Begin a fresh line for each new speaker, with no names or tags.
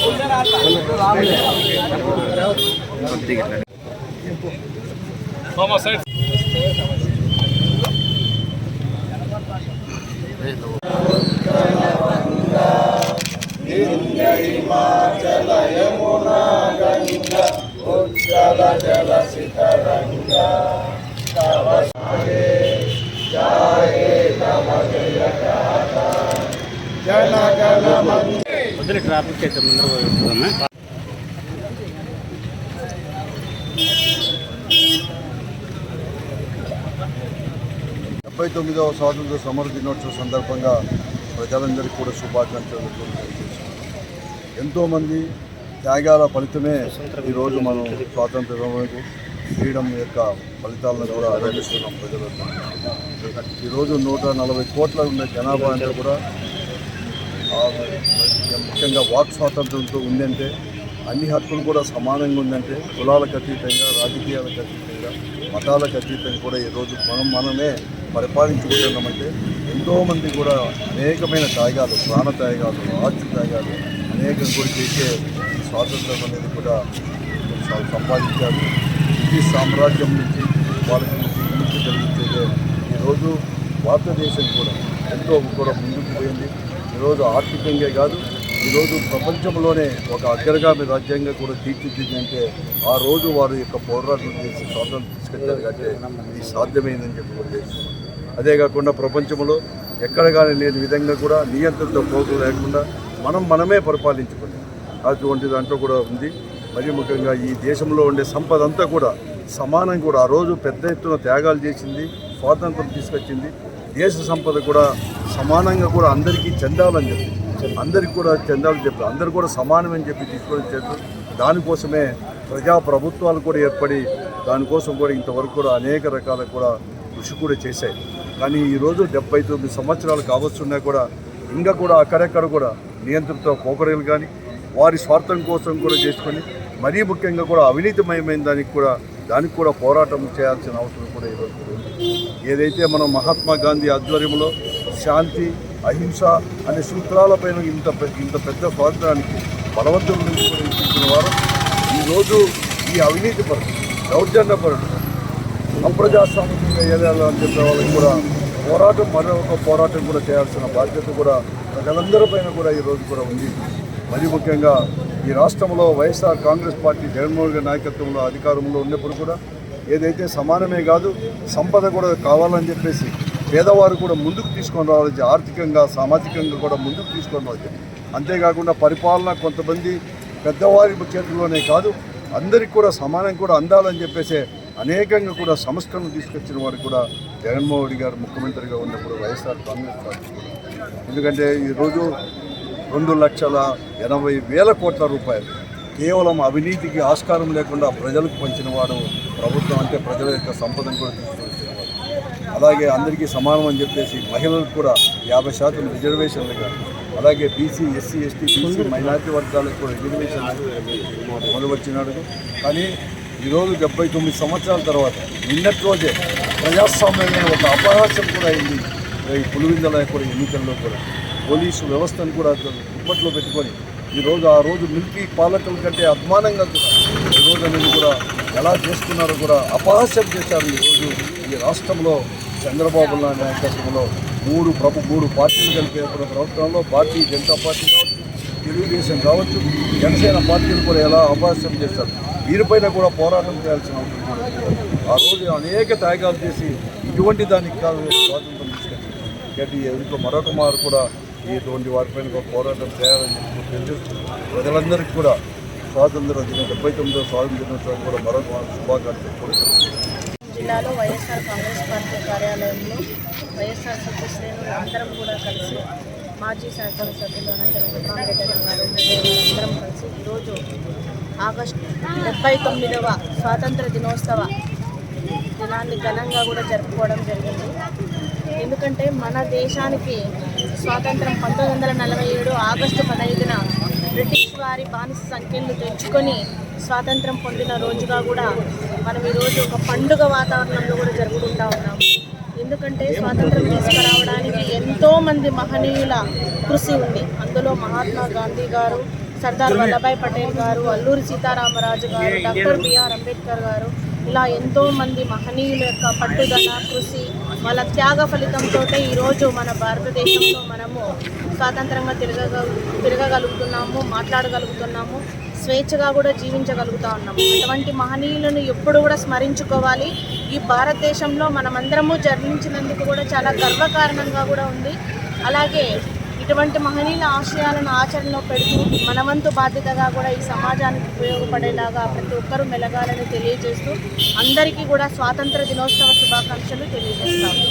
యువతను మాట్లాడారు
ఎనికి రాలే ఎనికి రాలా పొద్దున ట్రాఫిక్ అయితే ముందర పోతుందమ్మా
డెబ్బై తొమ్మిదవ స్వాతంత్ర సమర దినోత్సవ సందర్భంగా ప్రజలందరికీ కూడా శుభాకాంక్షలు ఎంతోమంది త్యాగాల ఫలితమే ఈరోజు మనం స్వాతంత్ర ఫ్రీడమ్ యొక్క ఫలితాలను కూడా అనుభవిస్తున్నాం ప్రజలకు. ఈరోజు నూట నలభై కోట్ల ఉన్న జనాభా అంతా కూడా ముఖ్యంగా వాక్ స్వాతంత్రంతో ఉందంటే అన్ని హక్కులు కూడా సమానంగా ఉందంటే కులాలకు అతీతంగా రాజకీయాలకు అతీతంగా మతాలకు అతీతంగా కూడా ఈరోజు మనం మనమే పరిపాలించుకుంటున్నామంటే ఎంతోమంది కూడా అనేకమైన త్యాగాలు ప్రాణ త్యాగాలు ఆస్తి త్యాగాలు అనేకం కూడా చేసే స్వాతంత్రం అనేది కూడా సంపాదించారు. బ్రిటిష్ సామ్రాజ్యం నుంచి వాళ్ళకి విముక్తి కలిగించేదే. ఈరోజు భారతదేశం కూడా ఎంతో కూడా ముందుకు పోయింది. ఈరోజు ఆర్థికంగా కాదు ఈరోజు ప్రపంచంలోనే ఒక అగ్రగామి రాజ్యంగా కూడా తీర్చిదిద్దంటే ఆ రోజు వారి యొక్క పోరాటం చేసి స్వాతంత్రం తీసుకొచ్చారు కాబట్టి ఇది సాధ్యమైందని చెప్పి కూడా అదే కాకుండా ప్రపంచంలో ఎక్కడ కానీ లేని విధంగా కూడా నియంత్రణతో పోకు లేకుండా మనం మనమే పరిపాలించుకున్నాం. అటువంటి దాంట్లో కూడా ఉంది. మరి ముఖ్యంగా ఈ దేశంలో ఉండే సంపద అంతా కూడా సమానం కూడా. ఆ రోజు పెద్ద ఎత్తున త్యాగాలు చేసింది స్వాతంత్రం తీసుకొచ్చింది. దేశ సంపద కూడా సమానంగా కూడా అందరికీ చెందాలని చెప్పి అందరికీ కూడా చెందాలని చెప్పి అందరు కూడా సమానమని చెప్పి తీసుకొని చేస్తూ దానికోసమే ప్రజా ప్రభుత్వాలు కూడా ఏర్పడి దానికోసం కూడా ఇంతవరకు కూడా అనేక రకాల కూడా కృషి కూడా చేశాయి. కానీ ఈరోజు డెబ్బై తొమ్మిది సంవత్సరాలు కావచ్చున్నా కూడా ఇంకా కూడా అక్కడెక్కడ కూడా నియంత్రిత పోకరేలు కానీ వారి స్వార్థం కోసం కూడా చేసుకొని మరీ ముఖ్యంగా కూడా అవినీతిమయమైన దానికి కూడా దానికి కూడా పోరాటం చేయాల్సిన అవసరం కూడా ఈరోజు ఏదైతే మనం మహాత్మా గాంధీ ఆధ్వర్యంలో శాంతి అహింస అనే సూత్రాలపైన ఇంత ఇంత పెద్ద స్వాతంత్రానికి బలవంతం నుంచి ఇచ్చిన వారు ఈరోజు ఈ అవినీతి పరుడు దౌర్జన్య పరుడు అప్రజాస్వామికంగా అని చెప్పే వాళ్ళకి కూడా పోరాటం మరొక పోరాటం కూడా చేయాల్సిన బాధ్యత కూడా ప్రజలందరిపైన కూడా ఈరోజు కూడా ఉంది. మరి ముఖ్యంగా ఈ రాష్ట్రంలో వైఎస్ఆర్ కాంగ్రెస్ పార్టీ జగన్మోహన్ గారి నాయకత్వంలో అధికారంలో ఉన్నప్పుడు కూడా ఏదైతే సమానమే కాదు సంపద కూడా కావాలని చెప్పేసి పేదవారు కూడా ముందుకు తీసుకొని రావాలి ఆర్థికంగా సామాజికంగా కూడా ముందుకు తీసుకొని రావాలి అంతేకాకుండా పరిపాలన కొంతమంది పెద్దవారి చేతుల్లోనే కాదు అందరికి కూడా సమానం కూడా అందాలని చెప్పేసి అనేకంగా కూడా సంస్కరణలు తీసుకొచ్చిన వారు కూడా జగన్మోహన్ రెడ్డి గారు ముఖ్యమంత్రిగా ఉన్నప్పుడు వైఎస్ఆర్ కాంగ్రెస్ పార్టీ ఎందుకంటే ఈరోజు రెండు లక్షల ఎనభై వేల కోట్ల రూపాయలు కేవలం అవినీతికి ఆస్కారం లేకుండా ప్రజలకు పంచిన వాడు ప్రభుత్వం అంటే ప్రజల యొక్క సంపదను కూడా తీసుకొచ్చినవాడు అలాగే అందరికీ సమానం అని చెప్పేసి మహిళలకు కూడా యాభై శాతం రిజర్వేషన్లు కానీ అలాగే BC SC ST BC minority వర్గాలకు కూడా రిజర్వేషన్ మొదలు వచ్చినాడు కానీ ఈరోజు డెబ్బై తొమ్మిది సంవత్సరాల తర్వాత నిన్నటి రోజే ప్రజాస్వామ్యమైన ఒక అపహాస్యం కూడా అయింది. ఈ పులివిందల కూడా ఎన్నికల్లో కూడా. పోలీసు వ్యవస్థను కూడా దుప్పట్లో పెట్టుకొని ఈరోజు ఆ రోజు మిల్కీ పాలకుల కంటే అభిమానంగా కూడా ఈరోజు అనేది కూడా ఎలా చేస్తున్నారో కూడా అపహాస్యం చేశారు ఈరోజు రాష్ట్రంలో చంద్రబాబు నాయుడు నాయకత్వంలో మూడు ప్రభు మూడు పార్టీలు కలిపే ప్రభుత్వంలో భారతీయ జనతా పార్టీ కావచ్చు తెలుగుదేశం కావచ్చు జనసేన పార్టీలు కూడా ఎలా అపహాస్యం చేస్తారు వీరిపైన కూడా పోరాటం చేయాల్సిన అవసరం ఆ రోజు అనేక త్యాగాలు చేసి ఇటువంటి దానికి కాదు స్వాతంత్రం తీసుకొచ్చింది కాబట్టి మరొక మారు కూడా ఇటువంటి వారిపైన కూడా పోరాటం చేయాలని చెప్పి ప్రజలందరికీ కూడా స్వాతంత్ర దినం డెబ్బై తొమ్మిదో స్వాతంత్ర దినోత్సవం కూడా మరొక శుభాకాంక్షలు కూడా
జిల్లాలో వైఎస్ఆర్ కాంగ్రెస్ పార్టీ కార్యాలయంలో వైఎస్ఆర్ సభ్యులు అందరం కూడా కలిసి మాజీ శాసనసభ్యులు అనంతరం విక్రమరెడ్డి గారు అందరం కలిసి ఈరోజు ఆగస్టు డెబ్బై తొమ్మిదవ స్వాతంత్ర దినోత్సవ దినాన్ని ఘనంగా కూడా జరుపుకోవడం జరిగింది. ఎందుకంటే మన దేశానికి స్వాతంత్రం పంతొమ్మిది వందల నలభై ఏడు ఆగస్టు పదహైదున బ్రిటిష్ వారి బానిస సంఖ్యలు తెచ్చుకొని స్వాతంత్రం పొందిన రోజుగా కూడా మనం ఈరోజు ఒక పండుగ వాతావరణంలో కూడా జరుపుకుంటా ఉన్నాము ఎందుకంటే స్వాతంత్రం తీసుకురావడానికి ఎంతోమంది మహనీయుల కృషి ఉంది. అందులో మహాత్మా గాంధీ గారు సర్దార్ వల్లభాయ్ పటేల్ గారు అల్లూరి సీతారామరాజు గారు డాక్టర్ బిఆర్ అంబేద్కర్ గారు ఇలా ఎంతోమంది మహనీయుల యొక్క పట్టుదల కృషి వాళ్ళ త్యాగ ఫలితంతో ఈరోజు మన భారతదేశంలో మనము స్వాతంత్రంగా తిరగ తిరగగలుగుతున్నాము మాట్లాడగలుగుతున్నాము. స్వేచ్ఛగా కూడా జీవించగలుగుతా ఉన్నాము అటువంటి మహనీయులను ఎప్పుడు కూడా స్మరించుకోవాలి. ఈ భారతదేశంలో మనమందరము జన్మించినందుకు కూడా చాలా గర్వకారణంగా కూడా ఉంది. అలాగే ఇటువంటి మహనీయుల ఆశయాలను ఆచరణలో పెడుతూ మనవంతు బాధ్యతగా కూడా ఈ సమాజానికి ఉపయోగపడేలాగా ప్రతి ఒక్కరూ మెలగాలని తెలియజేస్తూ అందరికీ కూడా స్వాతంత్ర దినోత్సవ శుభాకాంక్షలు తెలియజేస్తాము.